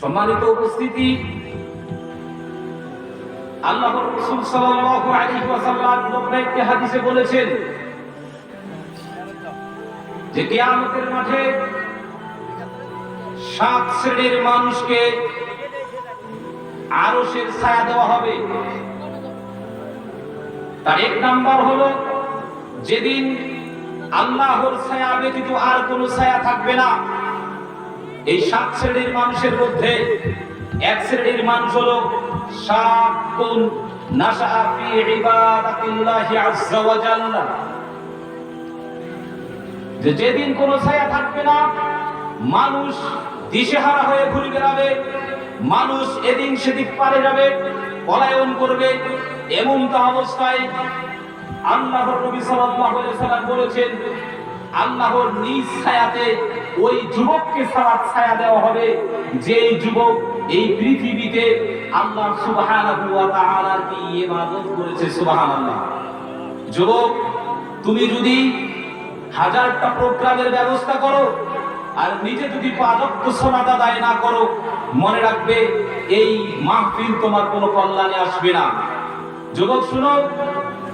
সম্মানিত উপস্থিতি। আল্লাহ রাসূল সাল্লাল্লাহু আলাইহি ওয়াসাল্লাম একটি হাদিসে বলেছেন যে কিয়ামতের মাঠে সাত শ্রেণির মানুষকে আরশের ছায়া দেওয়া হবে। তার এক নাম্বার হলো, যেদিন আল্লাহর ছায়া ব্যতীত আর কোনো ছায়া থাকবে না। এই সাত শ্রেণির মানুষের মধ্যে এক শ্রেণির মানুষ হলো শাকুন নাশা ফি ইবাদাতিল্লাহি আযজা ওয়া জাল্লা। যে যেদিন কোনো ছায়া থাকবে না, মানুষ দিশেহারা হয়ে ঘুরে বেড়াবে, মানুষ এদিন সেদিক পারে যাবে, পলায়ন করবে, এমনটা অবস্থায় আল্লাহর নবী সাল্লাল্লাহু আলাইহি সাল্লাম বলেছেন আল্লাহর নিজ ছায়াতে ওই যুবককে সালাত ছায়া দেওয়া হবে। যেই যুবক এই পৃথিবীতে আল্লাহ সুবহানাহু ওয়া তাআলার কি ইবাদত করেছে, সুবহানাল্লাহ। যুবক, তুমি যদি হাজারটা প্রোগ্রামের ব্যবস্থা করো আর নিজে যদি পাদক্ত সোনাদ আদায় না করো, মনে রাখবে এই মাহফিল তোমার কোনো কল্যাণে আসবে না। যুবক, শুনো,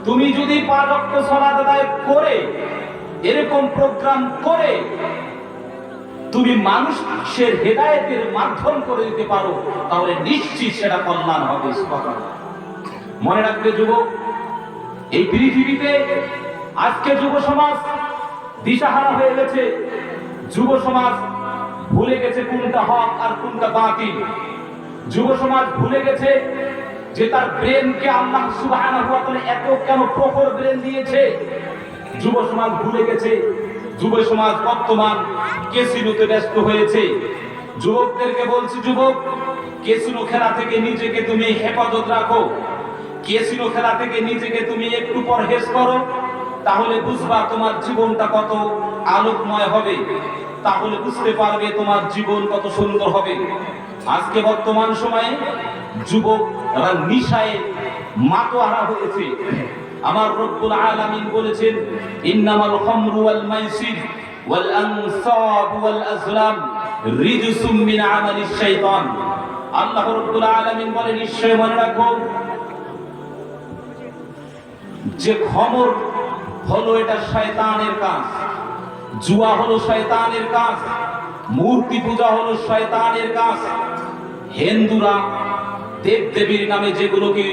তুমি যদি পাদক্ত সোনাদ আদায় করে এরকম প্রোগ্রাম করে তুমি মানুষের হেদায়েতের মাধ্যম করে দিতে পারো, তাহলে নিশ্চিত সেটা কল্যাণ হবে মনে রাখবে যুবক, এই পৃথিবীতে আজকে যুব সমাজ দিশাহারা হয়ে গেছে। যুব সমাজ ভুলে গেছে কোনটা হক আর কোনটা বাতিল। যুব সমাজ ভুলে গেছে যে তার ব্রেনকে আল্লাহ তাআলা এত কেন প্রখর ব্রেন দিয়েছে। যুব সমাজ ভুলে গেছে। যুব সমাজ বর্তমান কেসিনোতে ব্যস্ত হয়েছে। যুবকদেরকে বলছি, যুবক, কেসিনো খেলা থেকে নিজেকে তুমি হেফাজত রাখো। কেসিনো খেলা থেকে নিজেকে তুমি একটু পরহেজ করো। তাহলে বুঝবা তোমার জীবনটা কত আলোকময় হবে। তাহলে বুঝতে পারবে তোমার জীবন কত সুন্দর হবে। আজকে বর্তমান সময়ে যুবকরা নিশায় মাতোয়ারা হয়েছে। আমার রব্বুল আলামিন বলেছেন, ইন্নামাল খামরু ওয়াল মাইসির ওয়াল আনসাব ওয়াল আজলাম রিজসুম মিন আমালিশ শাইতান। আল্লাহ রব্বুল আলামিন বলে নিশ্চয় মনে রাখো, যে খমর হলো এটা শয়তানের কাজ, জুয়া হলো শয়তানের কাজ, মূর্তি পূজা হলো শয়তানের কাজ, হিন্দুরা দেবদেবীর নামে যেগুলোকে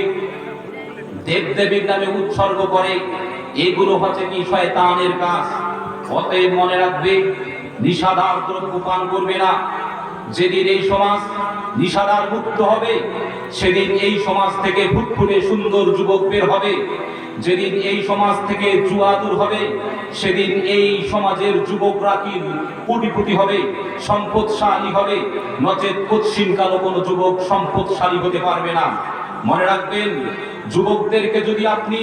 দেবদেবীর নামে উৎসর্গ করে, এগুলো হচ্ছে কি শয়তানের কাজ। অতএব মনে রাখবে, নিষাদার দ্রব্য পান করবে না। যেদিন এই সমাজ নিষাদার মুক্ত হবে, সেদিন এই সমাজ থেকে ফুটফুটে সুন্দর যুবক বের হবে। যেদিন এই সমাজ থেকে জুয়া দূর হবে, সেদিন এই সমাজের যুবকরা কি কোটিপতি হবে, সম্পদশালী হবে? নচেত কচ্ছিন কালো কোনো যুবক সম্পদশালী হতে পারবে না। মনে রাখবেন, যুবকদেরকে যদি আপনি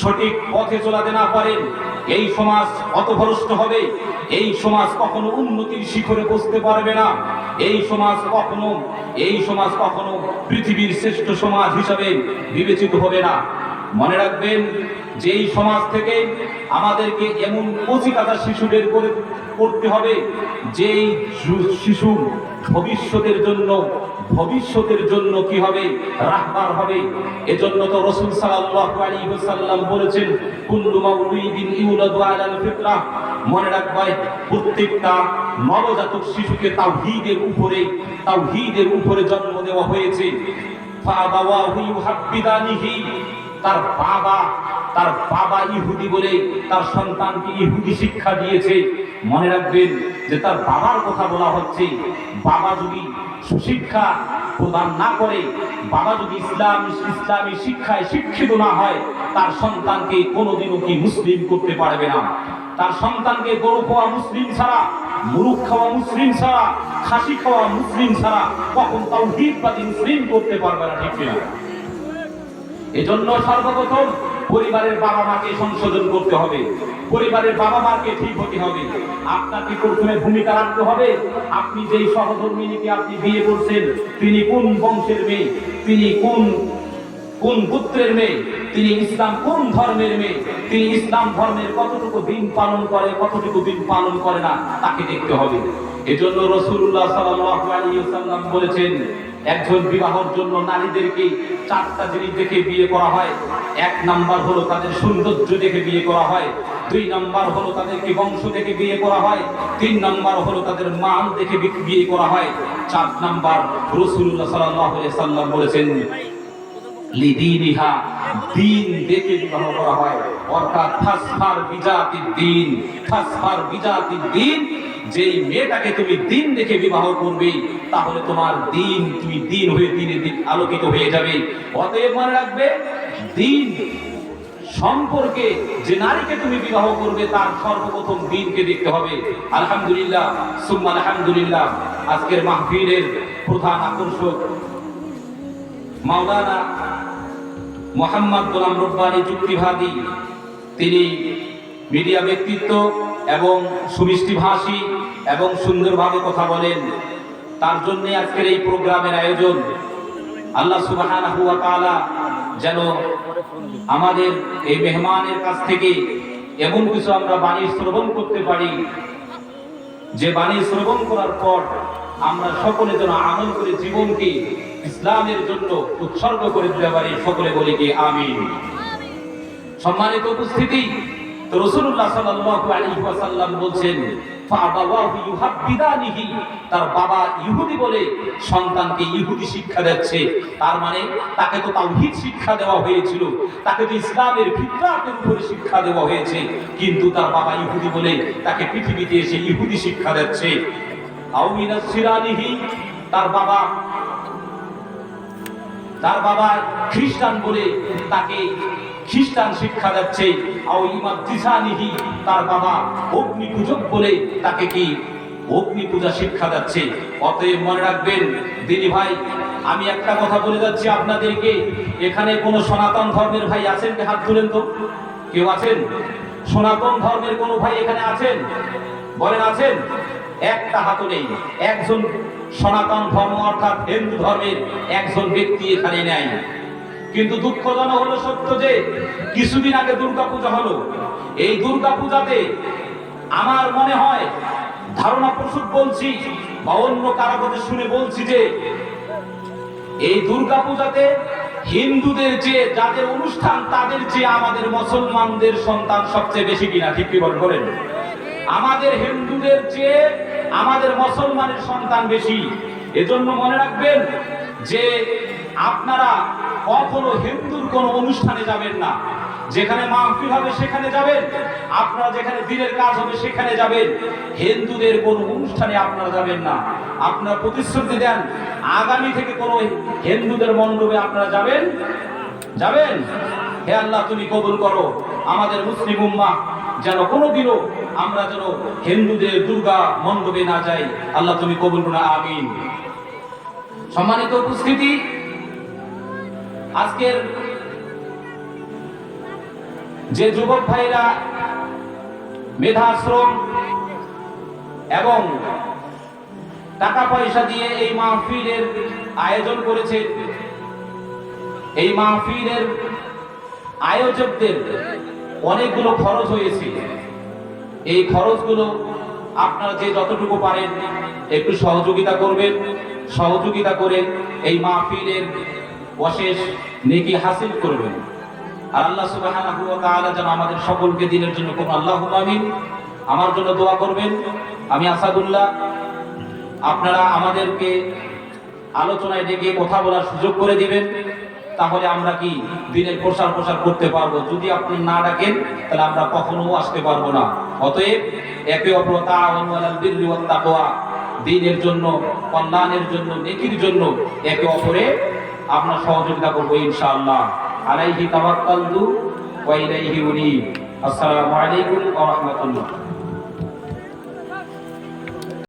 সঠিক পথে চলাতে না পারেন, এই সমাজ অতভ্রষ্ট হবে, এই সমাজ কখনো উন্নতির শিখরে বসতে পারবে না, এই সমাজ কখনো, এই সমাজ কখনো পৃথিবীর শ্রেষ্ঠ সমাজ হিসাবে বিবেচিত হবে না। মনে রাখবেন যে এই সমাজ থেকে আমাদেরকে এমন কচিকাতা শিশু বের করে, করতে হবে, যেই শিশু ভবিষ্যতের জন্য ভবিষ্যতের জন্য কি হবে? রাহবার হবে। এজন্য তো রসুল সাল্লাল্লাহু আলাইহি ওয়াসাল্লাম বলেছেন, কুল্লু মাউলুদিন ইউলাদু আলাল ফিতরাহ মনে রাখবে, প্রত্যেকটা নবজাতক শিশুকে তাওহীদের উপরে তাওহীদের উপরে জন্ম দেওয়া হয়েছে। ফাবাওয়াহু ইউহাব্বিদানিহি, তার বাবা তার বাবা ইহুদি বলে তার সন্তানকে ইহুদি শিক্ষা দিয়েছে। মনে রাখবেন যে তার বাবার কথা বলা হচ্ছে, বাবা যদি সুশিক্ষা প্রদান না করে, বাবা যদি ইসলাম, ইসলামী শিক্ষায় শিক্ষিত না হয়, তার সন্তানকে কোনোদিনও কি মুসলিম করতে পারবে না। তার সন্তানকে গরু খাওয়া মুসলিম ছাড়া, মুরুখ খাওয়া মুসলিম ছাড়া, খাসি খাওয়া মুসলিম ছাড়া কখন তাও হিটবাদী মুসলিম করতে পারবে না, ঠিক এজন্য সর্বপ্রথম পরিবারের বাবা মাকে সংশোধন করতে হবে। পরিবারের বাবা মাকে ঠিক হতে হবে। আপনাকে প্রথমে ভূমিকা রাখতে হবে। আপনি যেই সহধর্মিনীকে আপনি বিয়ে করছেন, তিনি কোন বংশের মেয়ে? তিনি কোন কোন পুত্রের মেয়ে? তিনি ইসলাম কোন ধর্মের মেয়ে? তিনি ইসলাম ধর্মের কতটুকু দিন পালন করে, কতটুকু দিন পালন করে না, তাকে দেখতে হবে। এজন্য রসুল্লাহ সাল্লাম বলেছেন একজন বিবাহের জন্য নারীদেরকে চারটা জিনিস দেখে বিয়ে করা হয়। এক নাম্বার হলো তাদের সৌন্দর্য দেখে বিয়ে করা হয়। দুই নাম্বার হলো তাদেরকে বংশ দেখে বিয়ে করা হয়। তিন নাম্বার হলো তাদের মান দেখে বিয়ে করা হয়। চার নাম্বার রসুল্লাহ সাল্লাহ সাল্লাম বলেছেন দিন দেখে বিবাহ করা হয়। অর্থাৎ দিন যেই মেয়েটাকে তুমি দিন দেখে বিবাহ করবে, তাহলে তোমার দিন, তুমি দিন হয়ে দিনে দিন আলোকিত হয়ে যাবে। অতএব মনে রাখবে, দিন সম্পর্কে যে নারীকে তুমি বিবাহ করবে, তার সর্বপ্রথম দিনকে দেখতে হবে। আলহামদুলিল্লাহ, সুম্মা আলহামদুলিল্লাহ, আজকের মাহফিলের প্রধান আকর্ষক মাওলানা মোহাম্মদ গোলাম রব্বানি যুক্তিবাদী, তিনি মিডিয়া ব্যক্তিত্ব এবং সুমিষ্টিভাষী এবং সুন্দরভাবে কথা বলেন। তার জন্য আজকের এই প্রোগ্রামের আয়োজন। আল্লাহ তাআলা যেন আমাদের এই মেহমানের কাছ থেকে এমন কিছু আমরা বাণী শ্রবণ করতে পারি। যে বাণী শ্রবণ করার পর আমরা সকলে যেন আমল করে জীবনকে ইসলামের জন্য উৎসর্গ করে দিতে পারি। সকলে বলি কি আমিন। সম্মানিত উপস্থিতি তো সাল্লাল্লাহু আলাইহি ওয়াসাল্লাম তার বাবা ইহুদি বলে সন্তানকে ইহুদি শিক্ষা দিচ্ছে। তার মানে তাকে তো শিক্ষা দেওয়া হয়েছিল, তাকে তো ইসলামের ফিতরাতের উপরে শিক্ষা দেওয়া হয়েছে। কিন্তু তার বাবা ইহুদি বলে তাকে পৃথিবীতে এসে ইহুদি শিক্ষা দিচ্ছে। তার বাবা তার বাবা খ্রিস্টান বলে তাকে খ্রিস্টান শিক্ষা দিচ্ছে, আও ইমাদ দিশানিহি তার বাবা অগ্নি পূজক বলে তাকে কি অগ্নি পূজা শিক্ষা দিচ্ছে। অতএব মনে রাখবেন, দিদি ভাই, আমি একটা কথা বলে যাচ্ছি আপনাদেরকে। এখানে কোনো সনাতন ধর্মের ভাই আছেন কি? হাত তুলেন তো। কেউ আছেন? সনাতন ধর্মের কোনো ভাই এখানে আছেন? বলেন, আছেন? একটা হাতও নেই। একজন সনাতন ধর্ম অর্থাৎ হিন্দু ধর্মের একজন ব্যক্তি এখানে নেয় কিন্তু দুঃখজনক হলো সত্য যে, কিছুদিন আগে দুর্গা পূজা হলো। এই দুর্গা পূজাতে আমার মনে হয়, ধারণা প্রসূত বলছি, বা অন্য কারও কথা শুনে বলছি যে, এই দুর্গা পূজাতে হিন্দুদের যে যাদের অনুষ্ঠান, তাদের চেয়ে আমাদের মুসলমানদের সন্তান সবচেয়ে বেশি কিনা, ঠিক কি বলেন বলেন? আমাদের হিন্দুদের চেয়ে আমাদের মুসলমানের সন্তান বেশি। এজন্য মনে রাখবেন যে, আপনারা কখনো হিন্দুর কোনো অনুষ্ঠানে যাবেন না। যেখানে মাহফিল হবে সেখানে যাবেন। আপনারা যেখানে দিনের কাজ হবে সেখানে যাবেন। হিন্দুদের কোনো অনুষ্ঠানে আপনারা যাবেন না। আপনারা প্রতিশ্রুতি দেন, আগামী থেকে কোনো হিন্দুদের মণ্ডপে আপনারা যাবেন? যাবেন? হে আল্লাহ, তুমি কবুল করো। আমাদের মুসলিম উম্মা যেন কোনোদিনও আমরা যেন হিন্দুদের দুর্গা মণ্ডপে না যাই। আল্লাহ তুমি কবুল করো, আমিন। সম্মানিত উপস্থিতি আজকের যে যুবক ভাইরা মেধাশ্রম এবং টাকা পয়সা দিয়ে এই মাহফিলের আয়োজন করেছে, এই মাহফিলের আয়োজকদের অনেকগুলো খরচ হয়েছে। এই খরচগুলো আপনারা যে যতটুকু পারেন একটু সহযোগিতা করবেন। সহযোগিতা করে এই মাহফিলের অশেষ নেকি হাসিল করবেন। আর আল্লাহ তাআলা যেন আমাদের সকলকে দিনের জন্য কোন আল্লাহ আমিন। আমার জন্য দোয়া করবেন। আমি আসাদুল্লাহ, আপনারা আমাদেরকে আলোচনায় ডেকে কথা বলার সুযোগ করে দিবেন। তাহলে আমরা কি দিনের প্রসার প্রসার করতে পারব? যদি আপনি না ডাকেন, তাহলে আমরা কখনো আসতে পারব না। অতএব একে অপর দিনের জন্য, কল্যাণের জন্য, নেকির জন্য একে অপরে আমরা সহযোগিতা করব ইনশাআল্লাহ। আলাইহি তাওয়াক্কালতু আসসালামু আলাইকুম